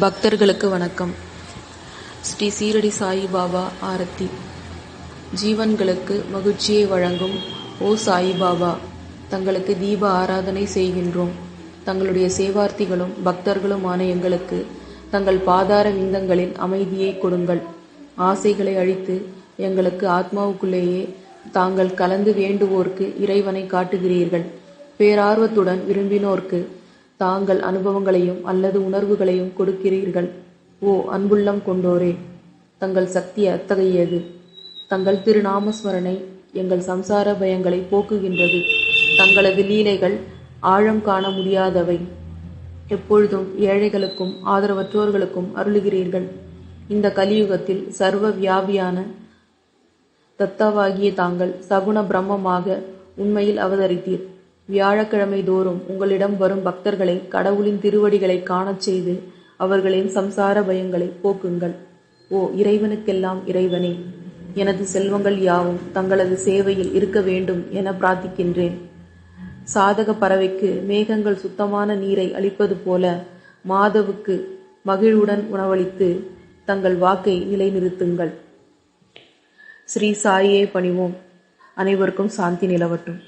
பக்தர்களுக்கு வணக்கம். ஸ்ரீ சீரடி சாயி பாபா ஆரத்தி. ஜீவன்களுக்கு மகிழ்ச்சியை வழங்கும் ஓ சாயி பாபா. தங்களுக்கு தீப ஆராதனை செய்கின்றோம். தங்களுடைய சேவார்த்திகளும் பக்தர்களுமான எங்களுக்கு தங்கள் பாதார விந்தங்களில் அமைதியை கொடுங்கள். ஆசைகளை அழித்து எங்களுக்கு ஆத்மாவுக்குள்ளேயே தாங்கள் கலந்து வேண்டுவோர்க்கு இறைவனை காட்டுகிறீர்கள். பேரார்வத்துடன் விரும்பினோர்க்கு தாங்கள் அனுபவங்களையும் அல்லது உணர்வுகளையும் கொடுக்கிறீர்கள். ஓ அன்புள்ளம் கொண்டோரே தங்கள் சக்தி அத்தகையது. தங்கள் திருநாமஸ்மரணை எங்கள் சம்சார பயங்களை போக்குகின்றது. தங்களது லீலைகள் ஆழம் காண முடியாதவை. எப்பொழுதும் ஏழைகளுக்கும் ஆதரவற்றோர்களுக்கும் அருளுகிறீர்கள். இந்த கலியுகத்தில் சர்வ வியாபியான தத்தாவாகிய தாங்கள் சகுண பிரம்மமாக உண்மையில் அவதரித்தீர். வியாழக்கிழமை தோறும் உங்களிடம் வரும் பக்தர்களை கடவுளின் திருவடிகளை காணச் செய்து அவர்களின் சம்சார பயங்களை போக்குங்கள். ஓ இறைவனுக்கெல்லாம் இறைவனே எனது செல்வங்கள் யாவும் தங்களது சேவையில் இருக்க வேண்டும் என பிரார்த்திக்கின்றேன். சாதக பறவைக்கு மேகங்கள் சுத்தமான நீரை அளிப்பது போல மாதவுக்கு மகிழ்வுடன் உணவளித்து தங்கள் வாக்கை நிலைநிறுத்துங்கள். ஸ்ரீ சாயியை பணிவோம். அனைவருக்கும் சாந்தி நிலவட்டும்.